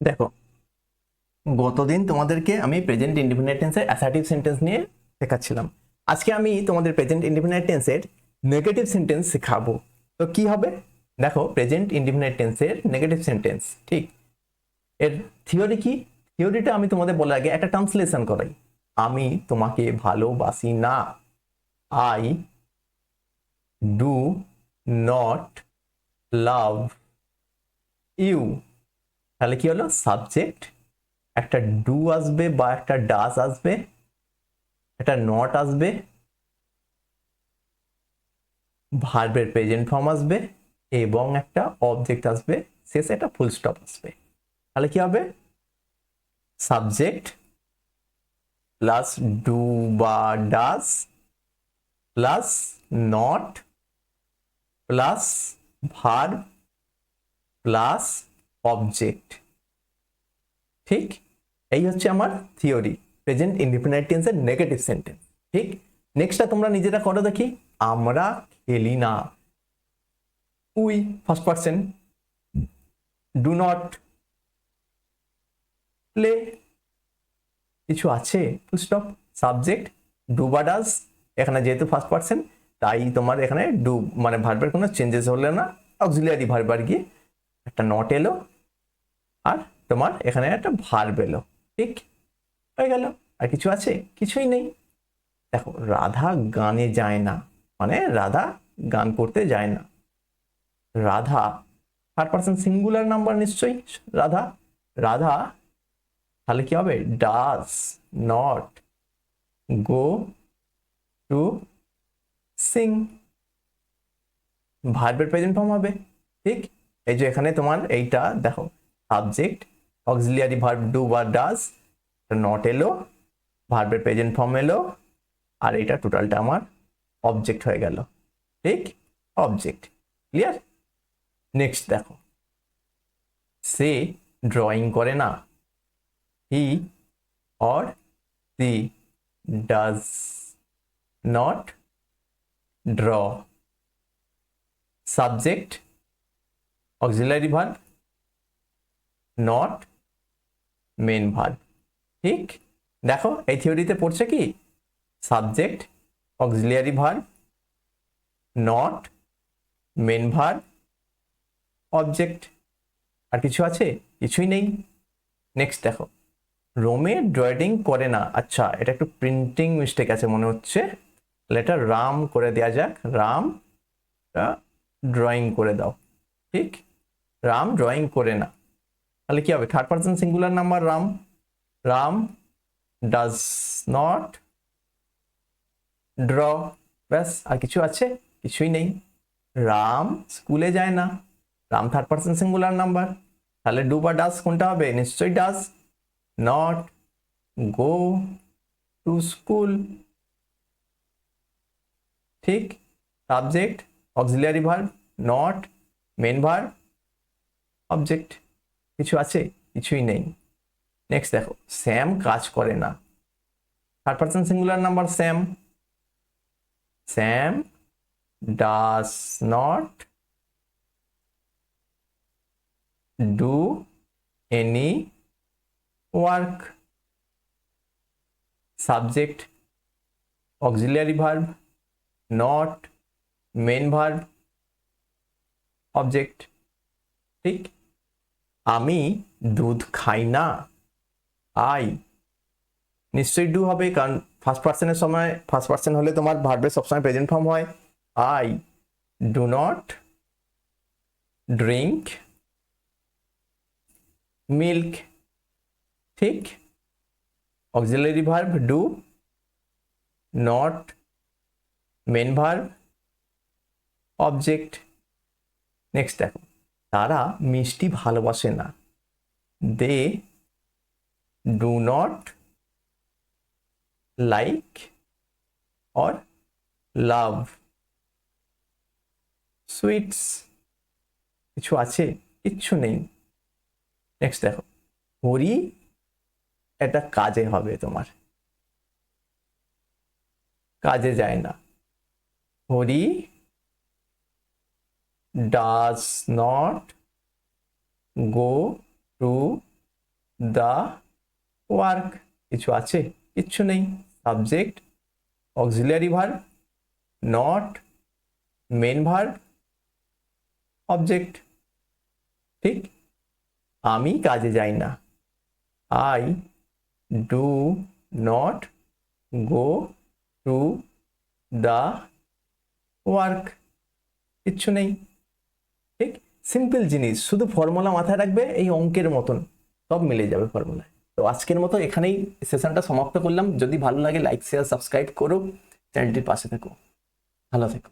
দেখো, গতদিন তোমাদেরকে আমি প্রেজেন্ট ইন্ডিপেন্ডেন্ট টেন্সের অ্যাসার্টিভ সেন্টেন্স নিয়ে শেখাচ্ছিলাম আজকে আমি তোমাদের প্রেজেন্ট ইন্ডিপেন্ডেন্ট টেন্সের নেগেটিভ সেন্টেন্স শেখাবো। তো কি হবে? দেখো প্রেজেন্ট ইন্ডিপেন্ডেন্ট টেন্সের নেগেটিভ সেন্টেন্স ঠিক? এর থিওরি কি? থিওরিটা আমি তোমাদের বলার আগে একটা ট্রান্সলেশন করাই। আমি তোমাকে ভালোবাসি না। I do not love you তাহলে কি হলো? সাবজেক্ট একটা ডু আসবে বা একটা ডাস আসবে, একটা নট আসবে ভার্বের প্রেজেন্ট ফর্ম আসবে এবং একটা অবজেক্ট আসবে, শেষে একটা ফুল স্টপ আসবে। তাহলে কি হবে? সাবজেক্ট প্লাস ডু বা does plus not plus verb plus object ঠিক? এই হচ্ছে আমার থিওরি প্রেজেন্ট ইন্ডিপেন্ডেন্ট টেন্সের নেগেটিভ সেন্টেন্স ঠিক? নেক্সটটা তোমরা নিজেরা করো দেখি। আমরা খেলি না। We first person do not play কিছু আছে? ফুল স্টপ সাবজেক্ট ডু বা ডাস এখানে যেহেতু ফার্স্ট পার্সন তাই তোমার এখানে ডু মানে ভার্বের কোনো চেঞ্জেস হলে না। অক্সিলিয়ারি ভার্ব আর কি। একটা নট এলো আর তোমার এখানে একটা ভার্ব এলো। ঠিক? হয়ে গেল। আর কিছু আছে? কিছুই নেই। দেখো, রাধা গানে যায় না। মানে রাধা গান করতে যায় না। Radha third person singular number নিশ্চয়ই রাধা। রাধা, তাহলে কি হবে? Does not go to sing ভার্বের প্রেজেন্ট ফর্ম হবে। ঠিক? এই যে এখানে তোমার এইটা, দেখো সাবজেক্ট অক্সিলিয়ারি ভার্ব ডু বা ডাস নট এলো ভার্বের প্রেজেন্ট ফর্ম এলো, আর এটা টোটালটা আমার অবজেক্ট হয়ে গেল। ঠিক? অবজেক্ট ক্লিয়ার নেক্সট দেখো। সে ড্রয়িং করে না। He or she does not draw subject auxiliary verb not main verb ঠিক? দেখো, এই থিওরিতে পড়ছে কি? Subject auxiliary verb not main verb object আর কিছু আছে? কিছুই নেই। নেক্সট দেখো। রোমে ড্রয়িং করে না। আচ্ছা এটা একটু প্রিন্টিং মিস্টেক আছে মনে হচ্ছে। তাহলে রাম করে দেওয়া যাক। রাম ড্রয়িং করে দাও। ঠিক? রাম ড্রয়িং করে না। তাহলে কি হবে? Third person singular number Ram. Ram does not draw ব্যাস, আর কিছু আছে? কিছুই নেই। রাম স্কুলে যায় না। Ram third person singular number তাহলে ডু বা ডাস কোনটা হবে? নিশ্চয়ই does not go to school ঠিক subject auxiliary verb not main verb object কিছু আছে? কিছুই নেই। নেক্সট দেখো স্যাম কাজ করে না। Third person singular number Sam Sam does not do any work subject auxiliary verb not main verb object ঠিক? আমি দুধ খাই না। আই। নিশ্চয়ই ডু হবে, কারণ ফার্স্ট পার্সনের সময় ফার্স্ট পার্সন হলে তোমার ভার্বের সবসময় প্রেজেন্ট ফর্ম হয়। I do not drink milk ঠিক। Auxiliary verb do not main verb object next দেখো। তারা মিষ্টি ভালোবাসে না। They do not like or love sweets কিছু আছে? কিচ্ছু নেই। নেক্সট দেখো। হরি এটা কাজে হবে তোমার। কাজে যায় না। Hari does not go to the work কিছু আছে? কিচ্ছু নেই। Subject auxiliary verb not main verb object ঠিক? আমি কাজে যাই না। I do not go to the work কিচ্ছু নেই। সিম্পল জিনিস, শুধু ফর্মুলা মাথায় রাখবে, এই অঙ্কের মতন, সব মিলে যাবে ফর্মুলায় তো আজকের মতো এখানেই সেশনটা সমাপ্ত করলাম। যদি ভালো লাগে লাইক শেয়ার সাবস্ক্রাইব করো চ্যানেলটির পাশে থেকো। ভালো থেকো।